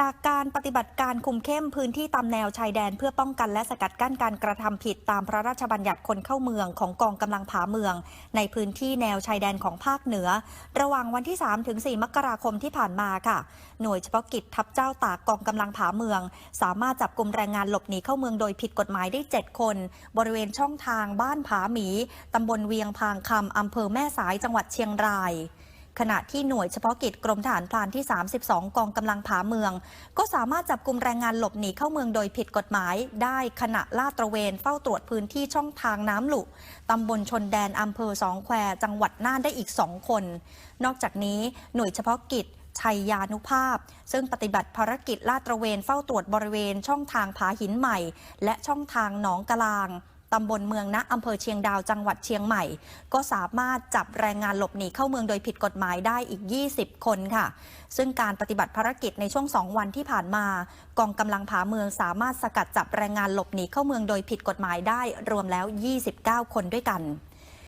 จากการปฏิบัติการคุมเข้มพื้นที่ตามแนวชายแดน เพื่อป้องกันและสกัดกั้นการกระทำผิดตามพระราชบัญญัติคนเข้าเมืองของกองกำลังผาเมือง ในพื้นที่แนวชายแดนของภาคเหนือ ระหว่างวันที่ 3 ถึง 4 มกราคมที่ผ่านมาค่ะ หน่วยเฉพาะกิจทัพเจ้าตากกองกำลังผาเมือง สามารถจับกลุ่มแรงงานหลบหนีเข้าเมืองโดยผิดกฎหมายได้ 7 คน บริเวณช่องทางบ้านผาหมีตำบลเวียงพางคำอำเภอแม่สายจังหวัดเชียงราย ขณะที่หน่วยเฉพาะกิจกรมทหารพรานที่ 32 กองกำลังผาเมือง ก็สามารถจับกลุ่มแรงงานหลบหนีเข้าเมืองโดยผิดกฎหมาย ได้ขณะลาดตระเวนเฝ้าตรวจพื้นที่ช่องทางน้ำหลุตำบลชนแดนอำเภอสองแควจังหวัดน่านได้อีก2คน นอกจากนี้หน่วยเฉพาะกิจชัยยานุภาพ ซึ่งปฏิบัติภารกิจลาดตระเวนเฝ้าตรวจบริเวณช่องทางผาหินใหม่ และช่องทางหนองกะลาง ตำบลเมืองนะอำเภอเชียงดาวจังหวัดเชียงใหม่ ก็สามารถจับแรงงานหลบหนีเข้าเมืองโดยผิดกฎหมายได้อีก 20 คนค่ะ ซึ่งการปฏิบัติภารกิจในช่วง 2 วันที่ผ่านมา กองกำลังผาเมืองสามารถสกัดจับแรงงานหลบหนีเข้าเมืองโดยผิดกฎหมายได้รวมแล้ว 29 คนด้วยกัน